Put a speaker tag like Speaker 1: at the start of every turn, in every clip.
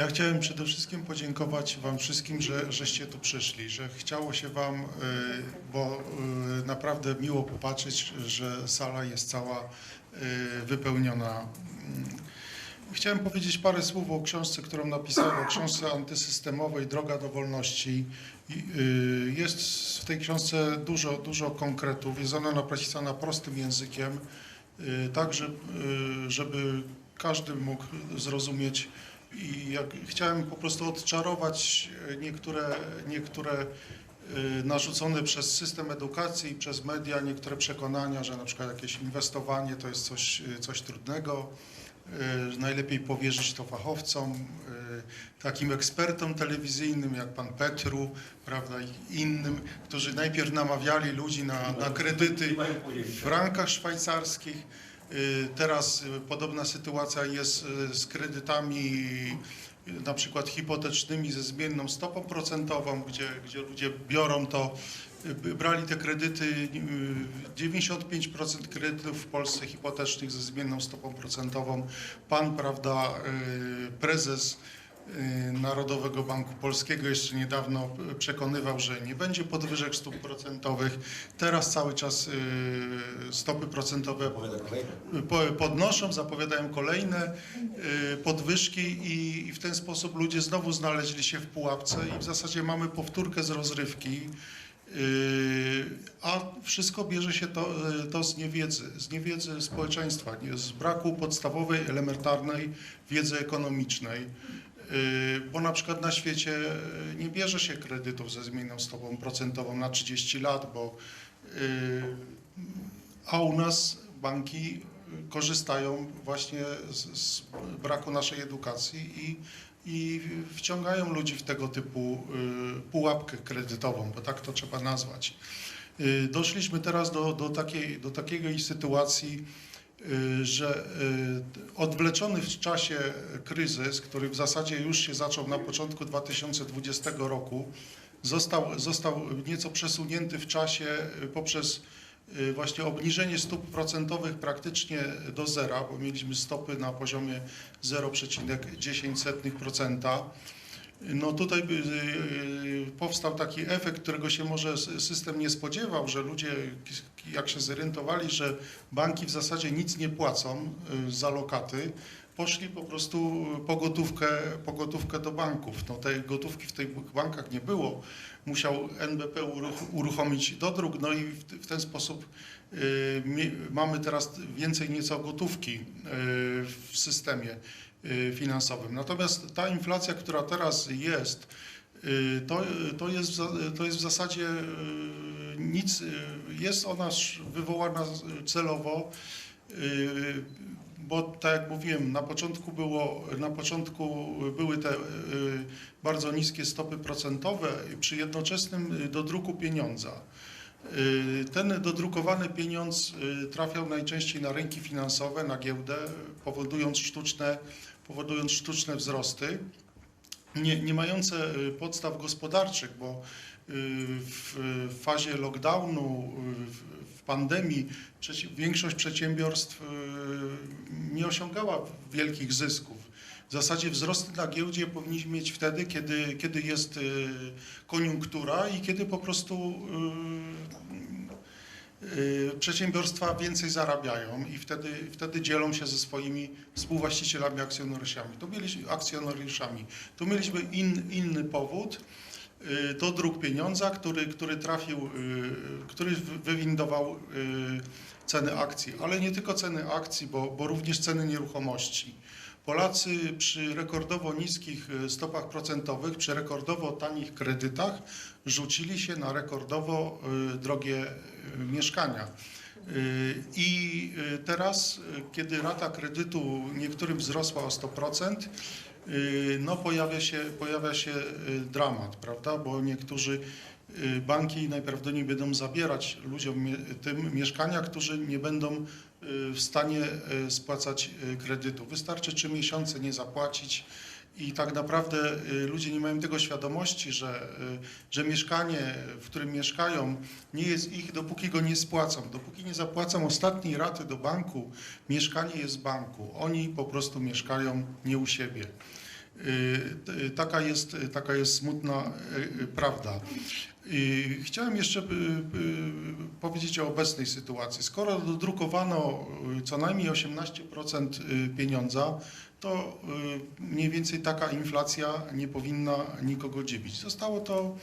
Speaker 1: Ja chciałem przede wszystkim podziękować Wam wszystkim, że, żeście tu przyszli, że chciało się Wam, y, bo y, naprawdę miło popatrzeć, że sala jest cała y, wypełniona. Mm. Chciałem powiedzieć parę słów o książce, którą napisałem, o książce antysystemowej Droga do wolności. Jest w tej książce dużo, dużo konkretów. Jest ona napisana prostym językiem, tak, że- żeby każdy mógł zrozumieć. I jak, chciałem po prostu odczarować e, niektóre, niektóre y, narzucone przez system edukacji i przez media niektóre przekonania, że na przykład jakieś inwestowanie to jest coś, y, coś trudnego, najlepiej powierzyć to fachowcom, takim ekspertom telewizyjnym jak pan Petru, prawda, i innym, którzy najpierw namawiali ludzi na, na kredyty w frankach szwajcarskich. Y, Teraz y, podobna sytuacja jest y, z kredytami na przykład hipotecznymi ze zmienną stopą procentową, gdzie, gdzie ludzie biorą to, brali te kredyty, y, 95% kredytów w Polsce hipotecznych ze zmienną stopą procentową. Pan, prawda, prezes Narodowego Banku Polskiego jeszcze niedawno y, przekonywał, że nie będzie podwyżek stóp procentowych. Teraz cały czas y, stopy procentowe po- podnoszą, zapowiadają kolejne y, podwyżki i, w ten sposób ludzie znowu znaleźli się w pułapce i w zasadzie mamy powtórkę z rozrywki. y, A wszystko bierze się to, y, to z niewiedzy, z niewiedzy społeczeństwa, z braku podstawowej, elementarnej wiedzy ekonomicznej. Y, Bo na przykład na świecie y, nie bierze się kredytów ze zmienną stopą procentową na 30 lat, bo y, a u nas banki korzystają właśnie z, z braku naszej edukacji i, i wciągają ludzi w tego typu pułapkę kredytową, bo tak to trzeba nazwać. Doszliśmy teraz do, do, takiej, do takiej sytuacji, że y, odwleczony w czasie kryzys, który w zasadzie już się zaczął na początku 2020 roku, został, został nieco przesunięty w czasie y, poprzez y, właśnie obniżenie stóp procentowych praktycznie do zera, bo mieliśmy stopy na poziomie 0,10%. No tutaj by, y, powstał taki efekt, którego się może system nie spodziewał, że ludzie jak się zorientowali, że banki w zasadzie nic nie płacą y, za lokaty, poszli po prostu po gotówkę, po gotówkę do banków. No tej gotówki w tych bankach nie było. Musiał NBP uruch- uruchomić dodruk, no i w, ten sposób y, mamy teraz więcej nieco gotówki y, w systemie y, finansowym. Natomiast ta inflacja, która teraz jest, y, to, to, jest, w to jest w zasadzie y, nic, y, jest ona wywołana celowo, y, bo tak jak mówiłem, na początku, było, na początku były te y, bardzo niskie stopy procentowe przy jednoczesnym y, dodruku pieniądza. Y, Ten dodrukowany pieniądz y, trafiał najczęściej na rynki finansowe, na giełdę, powodując sztuczne, powodując sztuczne wzrosty, nie, nie mające y, podstaw gospodarczych, bo w fazie lockdownu, w- pandemii większość przedsiębiorstw nie osiągała wielkich zysków. W zasadzie wzrosty na giełdzie powinniśmy mieć wtedy, kiedy, kiedy jest y, koniunktura i kiedy po prostu y, y, przedsiębiorstwa więcej zarabiają i wtedy, wtedy dzielą się ze swoimi współwłaścicielami, akcjonariuszami. Tu mieliśmy, akcjonariuszami. Tu mieliśmy in, inny powód, to dróg pieniądza, który, który trafił, który wy- wywindował ceny akcji, ale nie tylko ceny akcji, bo, bo również ceny nieruchomości. Polacy przy rekordowo niskich y, stopach procentowych, przy rekordowo tanich kredytach rzucili się na rekordowo y, drogie y, mieszkania. I teraz, kiedy rata kredytu niektórym wzrosła o 100%, y, no pojawia się, pojawia się dramat, prawda? Bo niektórzy banki najprawdopodobniej będą zabierać ludziom tym mieszkania, którzy nie będą w stanie y, spłacać y, kredytu. Wystarczy trzy miesiące nie zapłacić i tak naprawdę y, ludzie nie mają tego świadomości, że, y, że mieszkanie, w którym mieszkają, nie jest ich, dopóki go nie spłacą. Dopóki nie zapłacą ostatniej raty do banku, mieszkanie jest banku. Oni po prostu mieszkają nie u siebie. Y, Taka jest, taka jest smutna y, prawda. Chciałem jeszcze y, powiedzieć o obecnej sytuacji. Skoro dodrukowano co najmniej 18% y, pieniądza, to mniej więcej taka inflacja nie powinna nikogo dziwić. Zostało to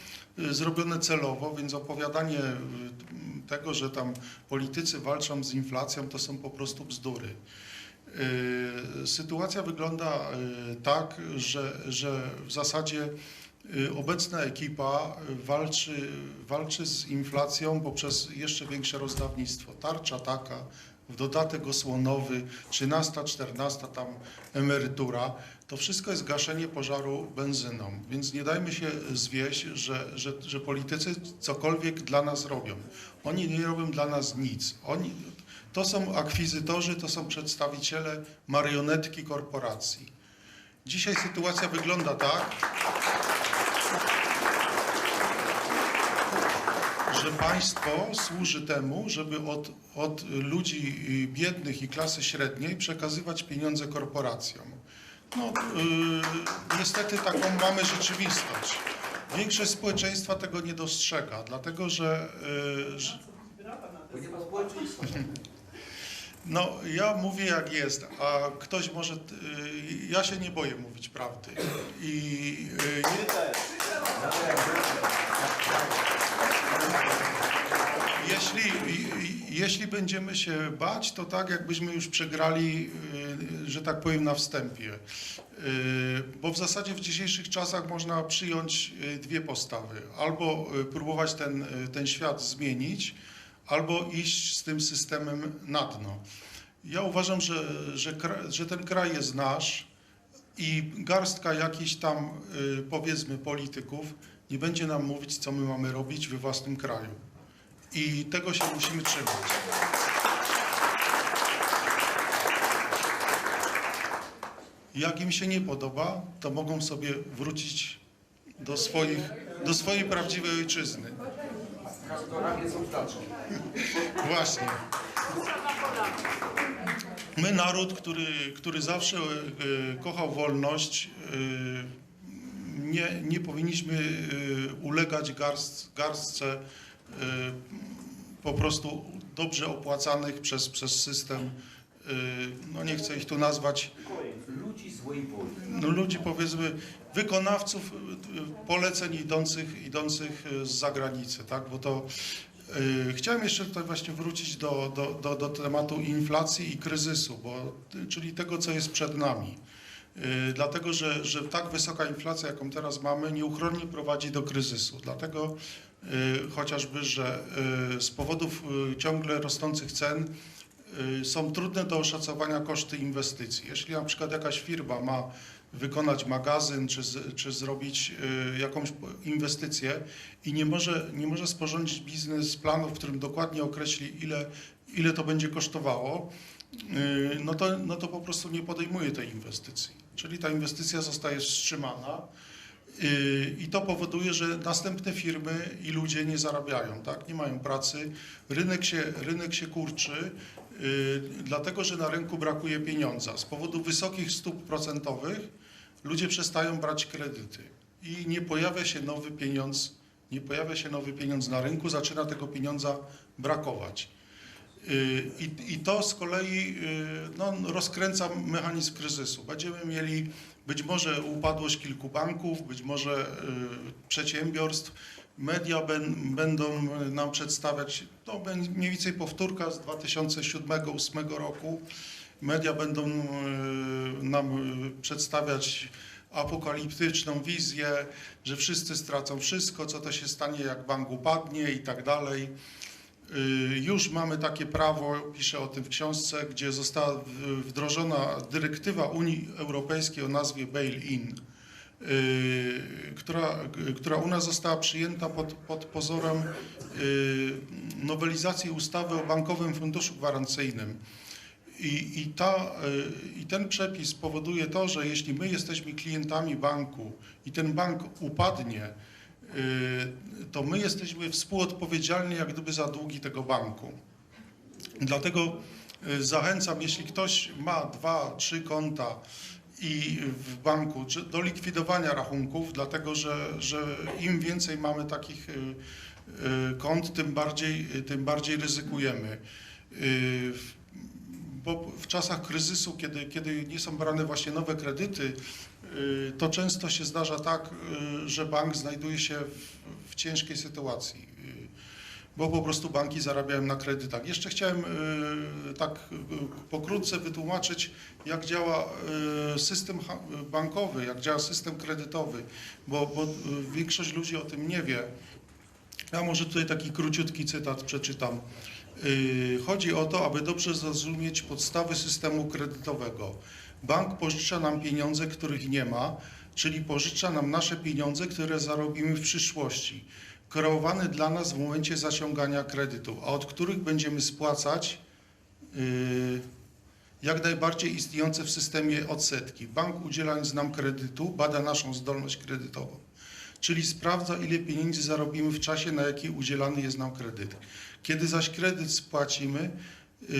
Speaker 1: zrobione celowo, więc opowiadanie tego, że tam politycy walczą z inflacją, to są po prostu bzdury. Y, Sytuacja wygląda y, tak, że, że w zasadzie y, obecna ekipa walczy, walczy z inflacją poprzez jeszcze większe rozdawnictwo. Tarcza taka, w dodatek osłonowy, 13, 14 tam emerytura, to wszystko jest gaszenie pożaru benzyną. Więc nie dajmy się zwieść, że, że, że politycy cokolwiek dla nas robią. Oni nie robią dla nas nic. Oni, to są akwizytorzy, to są przedstawiciele marionetki korporacji. Dzisiaj sytuacja wygląda tak, że państwo służy temu, żeby od, od ludzi biednych i klasy średniej przekazywać pieniądze korporacjom. No, y, niestety taką mamy rzeczywistość. Większość społeczeństwa tego nie dostrzega, dlatego że, y, że
Speaker 2: Bo nie ma społeczeństwa.
Speaker 1: No, ja mówię jak jest, a ktoś może. y, Ja się nie boję mówić prawdy. I y, jeśli, jeśli będziemy się bać, to tak jakbyśmy już przegrali, y, że tak powiem, na wstępie. Y, Bo w zasadzie w dzisiejszych czasach można przyjąć y, dwie postawy. Albo y, próbować ten, ten świat zmienić, albo iść z tym systemem na dno. Ja uważam, że, że, że ten kraj jest nasz i garstka jakichś tam, y, powiedzmy, polityków nie będzie nam mówić, co my mamy robić we własnym kraju. I tego się musimy trzymać. Jak im się nie podoba, to mogą sobie wrócić do, swoich, do swojej prawdziwej ojczyzny.
Speaker 2: Traktorami są.
Speaker 1: Właśnie. My, naród, który, który zawsze e, kochał wolność, e, nie, nie powinniśmy e, ulegać garst, garstce e, po prostu dobrze opłacanych przez, przez system, e, no nie chcę ich tu nazwać,
Speaker 2: Ludzi złej woli.
Speaker 1: no ludzi powiedzmy, wykonawców y, poleceń idących, idących y, z zagranicy, tak? Bo to y, chciałem jeszcze tutaj właśnie wrócić do, do, do, do tematu inflacji i kryzysu, bo, czyli tego, co jest przed nami. Dlatego, że, że tak wysoka inflacja, jaką teraz mamy, nieuchronnie prowadzi do kryzysu. Dlatego chociażby, że z powodów ciągle rosnących cen są trudne do oszacowania koszty inwestycji. Jeśli na przykład jakaś firma ma wykonać magazyn czy, czy zrobić y, jakąś inwestycję i nie może, nie może sporządzić biznesplanu, w którym dokładnie określi, ile, ile to będzie kosztowało, y, no to, no to po prostu nie podejmuje tej inwestycji. Czyli ta inwestycja zostaje wstrzymana. Y, I to powoduje, że następne firmy i ludzie nie zarabiają, tak? nie mają pracy, rynek się, rynek się kurczy, y, dlatego że na rynku brakuje pieniądza. Z powodu wysokich stóp procentowych ludzie przestają brać kredyty i nie pojawia się nowy pieniądz, nie pojawia się nowy pieniądz na rynku, zaczyna tego pieniądza brakować. Y, I, I to z kolei y, no, rozkręca mechanizm kryzysu. Będziemy mieli być może upadłość kilku banków, być może y, przedsiębiorstw. Media będą nam przedstawiać, to będzie mniej więcej powtórka z 2007-2008 roku. Media będą y, nam y, przedstawiać apokaliptyczną wizję, że wszyscy stracą wszystko, co to się stanie, jak bank upadnie i tak dalej. Y, Już mamy takie prawo, piszę o tym w książce, gdzie została wdrożona dyrektywa Unii Europejskiej o nazwie Bail-in, która, która u nas została przyjęta pod, pod pozorem y, nowelizacji ustawy o Bankowym Funduszu Gwarancyjnym. I, i, ta, y, I ten przepis powoduje to, że jeśli my jesteśmy klientami banku i ten bank upadnie, y, to my jesteśmy współodpowiedzialni jak gdyby za długi tego banku. Dlatego y, zachęcam, jeśli ktoś ma dwa, trzy konta i w banku, do likwidowania rachunków, dlatego że, że im więcej mamy takich y, y, kont, tym bardziej, tym bardziej ryzykujemy. Y, Bo w czasach kryzysu, kiedy, kiedy nie są brane właśnie nowe kredyty, y, to często się zdarza tak, y, że bank znajduje się w, w ciężkiej sytuacji, y, bo po prostu banki zarabiają na kredytach. Jeszcze chciałem y, tak y, pokrótce wytłumaczyć, jak działa y, system bankowy, jak działa system kredytowy, bo, bo większość ludzi o tym nie wie. Ja może tutaj taki króciutki cytat przeczytam. Chodzi o to, aby dobrze zrozumieć podstawy systemu kredytowego. Bank pożycza nam pieniądze, których nie ma, czyli pożycza nam nasze pieniądze, które zarobimy w przyszłości, kreowane dla nas w momencie zaciągania kredytu, a od których będziemy spłacać y, jak najbardziej istniejące w systemie odsetki. Bank udzielając nam kredytu bada naszą zdolność kredytową, czyli sprawdza ile pieniędzy zarobimy w czasie, na jaki udzielany jest nam kredyt. Kiedy zaś kredyt spłacimy, y,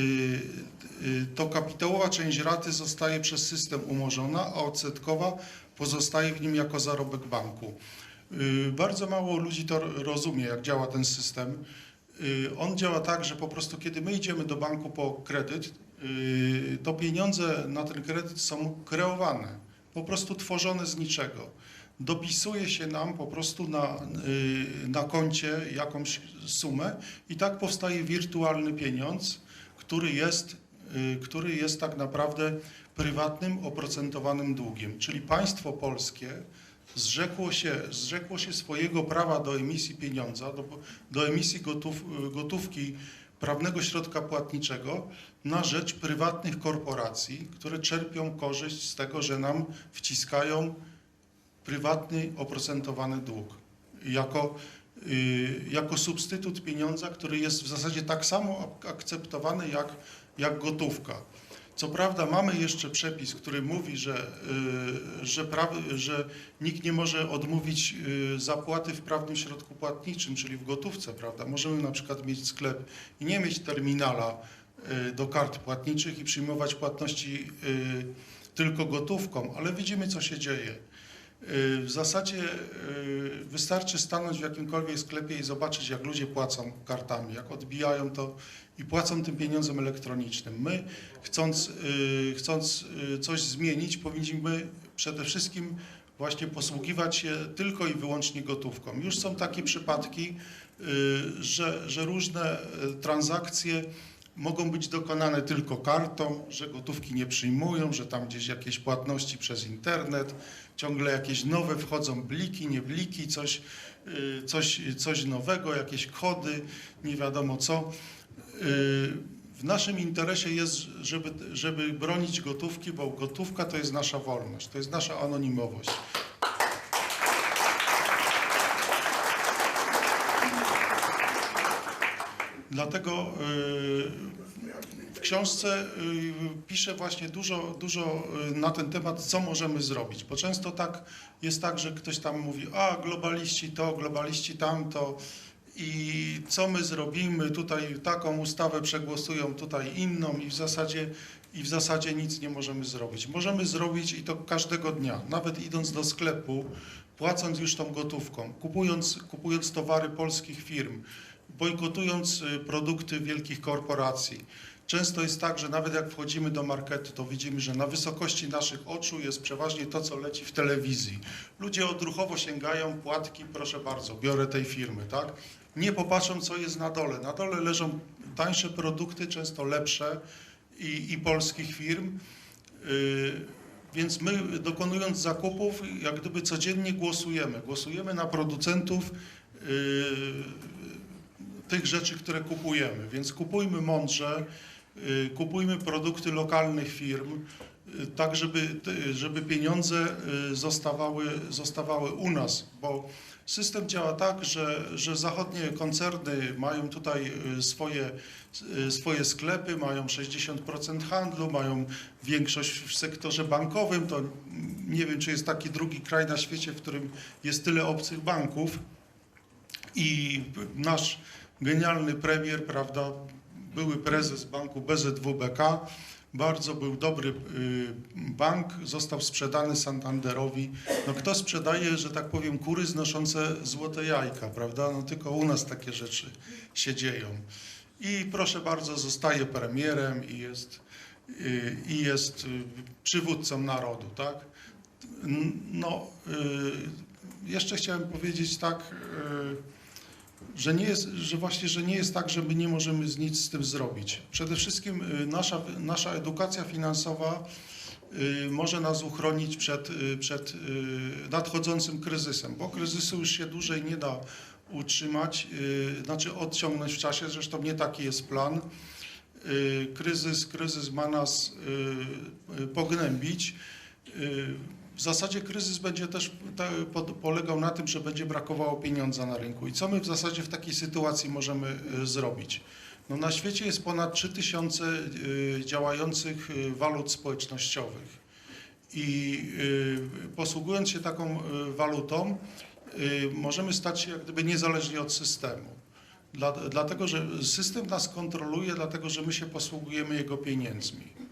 Speaker 1: y, to kapitałowa część raty zostaje przez system umorzona, a odsetkowa pozostaje w nim jako zarobek banku. Y, Bardzo mało ludzi to rozumie, jak działa ten system. Y, On działa tak, że po prostu kiedy my idziemy do banku po kredyt, y, to pieniądze na ten kredyt są kreowane, po prostu tworzone z niczego. Dopisuje się nam po prostu na, na koncie jakąś sumę i tak powstaje wirtualny pieniądz, który jest, który jest tak naprawdę prywatnym, oprocentowanym długiem. Czyli państwo polskie zrzekło się, zrzekło się swojego prawa do emisji pieniądza, do, do emisji gotów, gotówki prawnego środka płatniczego na rzecz prywatnych korporacji, które czerpią korzyść z tego, że nam wciskają prywatny, oprocentowany dług. Jako, y, jako substytut pieniądza, który jest w zasadzie tak samo ak- akceptowany jak, jak gotówka. Co prawda mamy jeszcze przepis, który mówi, że, y, że, praw, że nikt nie może odmówić y, zapłaty w prawnym środku płatniczym, czyli w gotówce, prawda? Możemy na przykład mieć sklep i nie mieć terminala y, do kart płatniczych i przyjmować płatności tylko gotówką, ale widzimy, co się dzieje. Y, W zasadzie y, wystarczy stanąć w jakimkolwiek sklepie i zobaczyć, jak ludzie płacą kartami, jak odbijają to i płacą tym pieniądzem elektronicznym. My, chcąc, y, chcąc coś zmienić, powinniśmy przede wszystkim właśnie posługiwać się tylko i wyłącznie gotówką. Już są takie przypadki, że, że różne transakcje mogą być dokonane tylko kartą, że gotówki nie przyjmują, że tam gdzieś jakieś płatności przez internet, ciągle jakieś nowe wchodzą bliki, nie bliki, coś, y, coś, coś nowego, jakieś kody, nie wiadomo co. Y, W naszym interesie jest, żeby, żeby bronić gotówki, bo gotówka to jest nasza wolność, to jest nasza anonimowość. Dlatego y, w książce y, piszę właśnie dużo, dużo y, na ten temat, co możemy zrobić, bo często tak jest tak, że ktoś tam mówi, a globaliści to, globaliści tamto i co my zrobimy, tutaj taką ustawę przegłosują, tutaj inną i w zasadzie i w zasadzie nic nie możemy zrobić. Możemy zrobić i to każdego dnia, nawet idąc do sklepu, płacąc już tą gotówką, kupując, kupując towary polskich firm, bojkotując y, produkty wielkich korporacji. Często jest tak, że nawet jak wchodzimy do marketu, to widzimy, że na wysokości naszych oczu jest przeważnie to, co leci w telewizji. Ludzie odruchowo sięgają płatki, proszę bardzo, biorę tej firmy, tak? Nie popatrzą, co jest na dole. Na dole leżą tańsze produkty, często lepsze i, i polskich firm. Yy, Więc my dokonując zakupów, jak gdyby codziennie głosujemy. Głosujemy na producentów yy, tych rzeczy, które kupujemy. Więc kupujmy mądrze, kupujmy produkty lokalnych firm, y, tak żeby, żeby pieniądze y, zostawały, zostawały u nas, bo system działa tak, że, że zachodnie koncerny mają tutaj y, swoje, y, swoje sklepy, mają 60% handlu, mają większość w sektorze bankowym, to nie wiem, czy jest taki drugi kraj na świecie, w którym jest tyle obcych banków. I nasz genialny premier, prawda, były prezes banku BZWBK, Bardzo był dobry y, bank, został sprzedany Santanderowi. No kto sprzedaje, że tak powiem, kury znoszące złote jajka, prawda? No tylko u nas takie rzeczy się dzieją. I proszę bardzo, zostaje premierem i jest, y, i jest y, przywódcą narodu, tak? No, jeszcze chciałem powiedzieć tak, że nie jest, że właśnie, że nie jest tak, że my nie możemy z nic z tym zrobić. Przede wszystkim y, nasza, nasza edukacja finansowa y, może nas uchronić przed, y, przed nadchodzącym kryzysem, bo kryzysu już się dłużej nie da utrzymać, znaczy odciągnąć w czasie, zresztą nie taki jest plan. Kryzys, kryzys ma nas pognębić. W zasadzie kryzys będzie też polegał na tym, że będzie brakowało pieniądza na rynku. I co my w zasadzie w takiej sytuacji możemy y, zrobić? No na świecie jest ponad 3000 y, działających y, walut społecznościowych. I posługując się taką walutą, możemy stać się jak gdyby niezależni od systemu. Dla, dlatego, że system nas kontroluje, dlatego, że my się posługujemy jego pieniędzmi.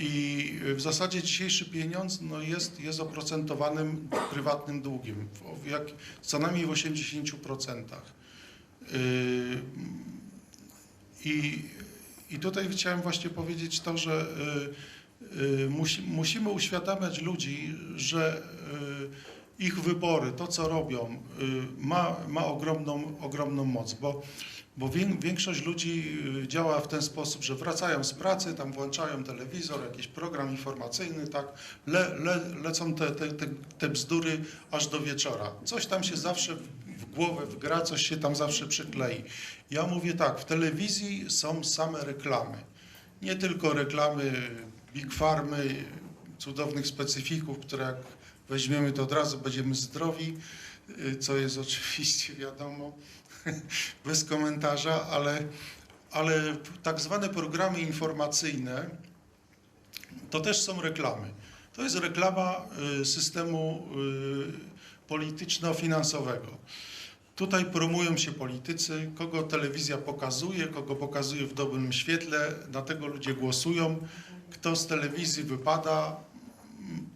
Speaker 1: I w zasadzie dzisiejszy pieniądz no jest, jest oprocentowanym prywatnym długiem, w, jak, co najmniej w 80%. Yy, I, I tutaj chciałem właśnie powiedzieć to, że yy, yy, musi, musimy uświadamiać ludzi, że yy, ich wybory, to co robią, yy, ma, ma ogromną, ogromną moc, bo bo wię- większość ludzi y, działa w ten sposób, że wracają z pracy, tam włączają telewizor, jakiś program informacyjny, tak, le, le, lecą te, te, te, te bzdury aż do wieczora. Coś tam się zawsze w- w głowę wgra, coś się tam zawsze przyklei. Ja mówię tak, w telewizji są same reklamy. Nie tylko reklamy Big Farmy, cudownych specyfików, które jak weźmiemy, to od razu będziemy zdrowi, y, co jest oczywiście wiadomo bez komentarza, ale, ale tak zwane programy informacyjne to też są reklamy. To jest reklama y, systemu y, polityczno-finansowego. Tutaj promują się politycy, kogo telewizja pokazuje, kogo pokazuje w dobrym świetle, dlatego ludzie głosują. Kto z telewizji wypada,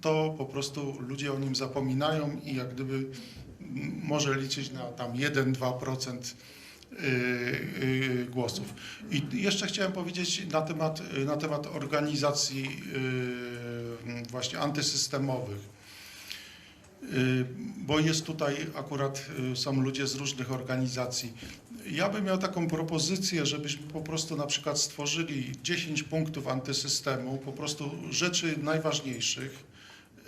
Speaker 1: to po prostu ludzie o nim zapominają i jak gdyby może liczyć na tam 1-2% y, y, głosów. I jeszcze chciałem powiedzieć na temat, na temat organizacji y, właśnie antysystemowych. Bo jest tutaj akurat są ludzie z różnych organizacji. Ja bym miał taką propozycję, żebyśmy po prostu na przykład stworzyli 10 punktów antysystemu, po prostu rzeczy najważniejszych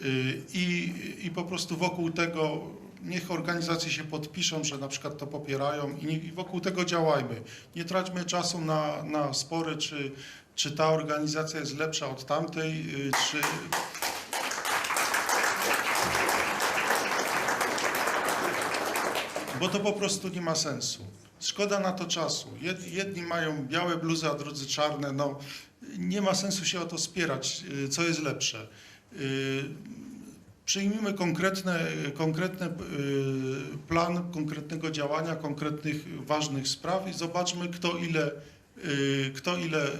Speaker 1: y, i, i po prostu wokół tego niech organizacje się podpiszą, że na przykład to popierają i, wokół tego działajmy. Nie traćmy czasu na, na spory, czy, czy ta organizacja jest lepsza od tamtej, y, czy, bo to po prostu nie ma sensu. Szkoda na to czasu. Jed- Jedni mają białe bluzy, a drudzy czarne. No, nie ma sensu się o to spierać, y, co jest lepsze. Y, Przyjmijmy konkretne, konkretny plan konkretnego działania, konkretnych ważnych spraw i zobaczmy, kto ile, y, kto ile y,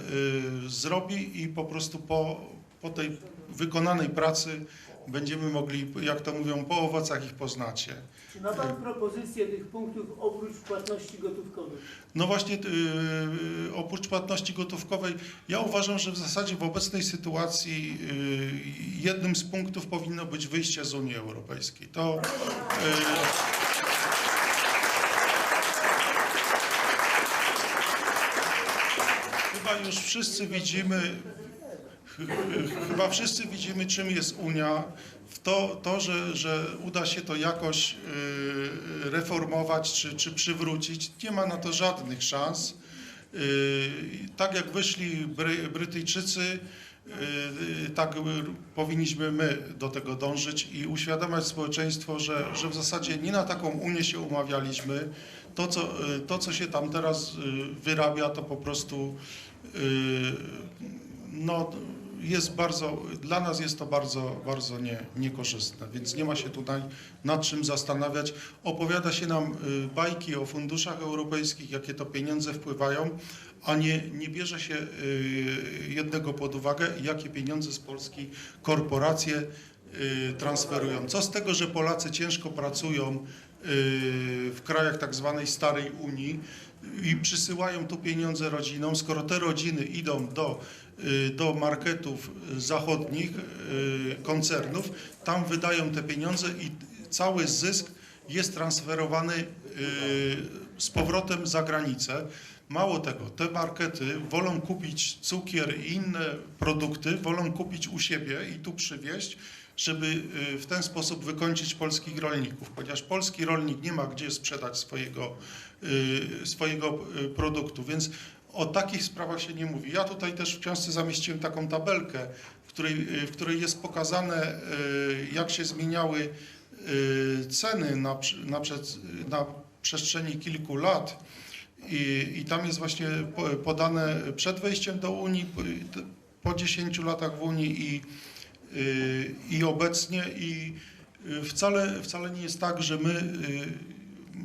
Speaker 1: zrobi i po prostu po, po tej wykonanej pracy będziemy mogli, jak to mówią, po owocach ich poznacie.
Speaker 3: Czy ma Pan propozycję tych punktów oprócz płatności gotówkowych?
Speaker 1: No właśnie, yy, oprócz płatności gotówkowej, ja uważam, że w zasadzie w obecnej sytuacji yy, jednym z punktów powinno być wyjście z Unii Europejskiej. To yy, chyba już wszyscy widzimy, chyba wszyscy widzimy, czym jest Unia. To, to że, że uda się to jakoś yy, reformować czy, czy przywrócić, nie ma na to żadnych szans. Yy, Tak jak wyszli Bry, Brytyjczycy, yy, tak y, powinniśmy my do tego dążyć i uświadamiać społeczeństwo, że, że w zasadzie nie na taką Unię się umawialiśmy. To co, y, to, co się tam teraz y, wyrabia, to po prostu no, jest bardzo, dla nas jest to bardzo, bardzo nie, niekorzystne, więc nie ma się tutaj nad czym zastanawiać. Opowiada się nam y, bajki o funduszach europejskich, jakie to pieniądze wpływają, a nie, nie bierze się y, jednego pod uwagę, jakie pieniądze z Polski korporacje y, transferują. Co z tego, że Polacy ciężko pracują w krajach tak zwanej starej Unii i przysyłają tu pieniądze rodzinom, skoro te rodziny idą do, do marketów zachodnich, y, koncernów, tam wydają te pieniądze i cały zysk jest transferowany y, z powrotem za granicę. Mało tego, te markety wolą kupić cukier i inne produkty, wolą kupić u siebie i tu przywieźć, żeby y, w ten sposób wykończyć polskich rolników, ponieważ polski rolnik nie ma gdzie sprzedać swojego, y, swojego y, produktu, więc o takich sprawach się nie mówi. Ja tutaj też w książce zamieściłem taką tabelkę, w której, y, w której jest pokazane, y, jak się zmieniały y, ceny na, na, na przestrzeni kilku lat. I, I tam jest właśnie po- podane przed wejściem do Unii, po- po 10 latach w Unii i, y, i obecnie. I y, wcale, wcale nie jest tak, że my y,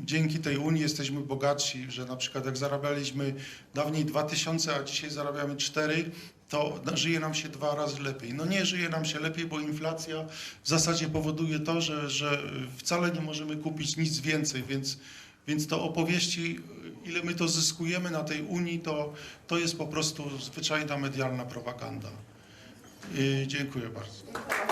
Speaker 1: dzięki tej Unii jesteśmy bogatsi, że na przykład jak zarabialiśmy dawniej 2000, a dzisiaj zarabiamy 4, to żyje nam się dwa razy lepiej. No nie żyje nam się lepiej, bo inflacja w zasadzie powoduje to, że, że wcale nie możemy kupić nic więcej, więc, więc to opowieści, ile my to zyskujemy na tej Unii, to, to jest po prostu zwyczajna medialna propaganda. Yy, dziękuję bardzo.